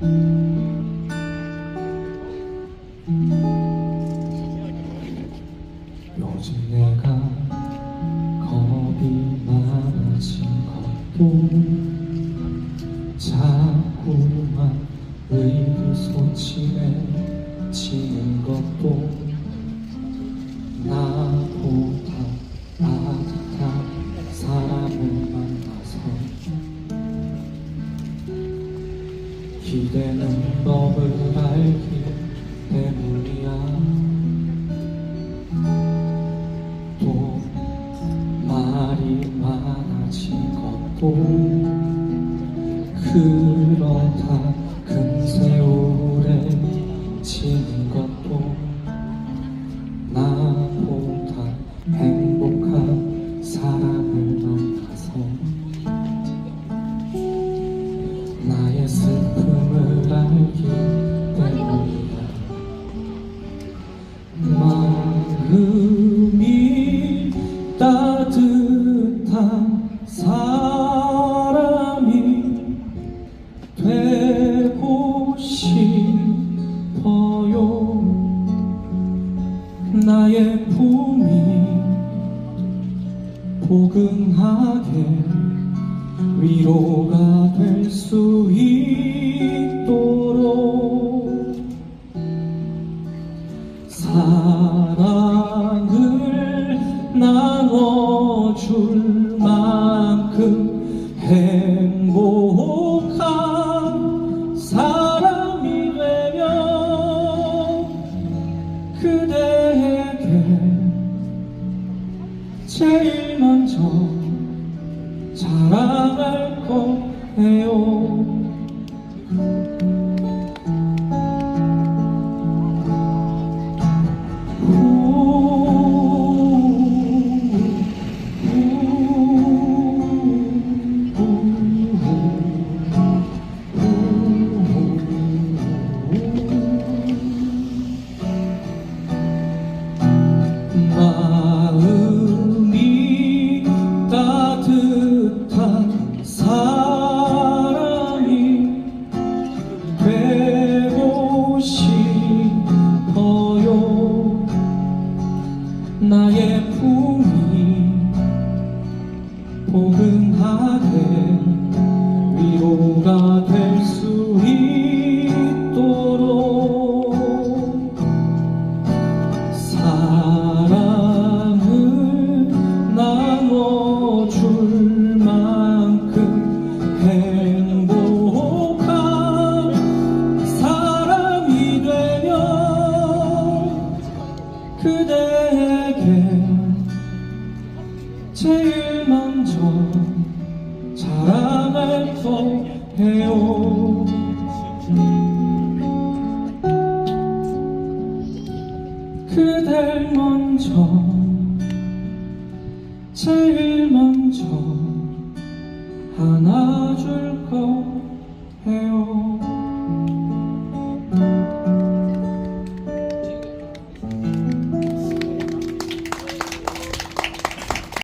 요즘 내가 겁이 많아진 것도 자꾸만 의기소침해지는 기대는 법을 알기 때문이야. 또 말이 많아진 것도 그러다 되고 싶어요. 나의 품이 포근하게 위로가 될 수 있도록 사랑을 나눠줄 만큼 행복 자랑할 거예요 품이 포근하게 위로가 될 수 있도록 사랑을 나눠줄 만큼 행복한 사람이 되면 그대에게 제일 먼저 자랑할 거예요. 그댈 먼저 제일 먼저 하나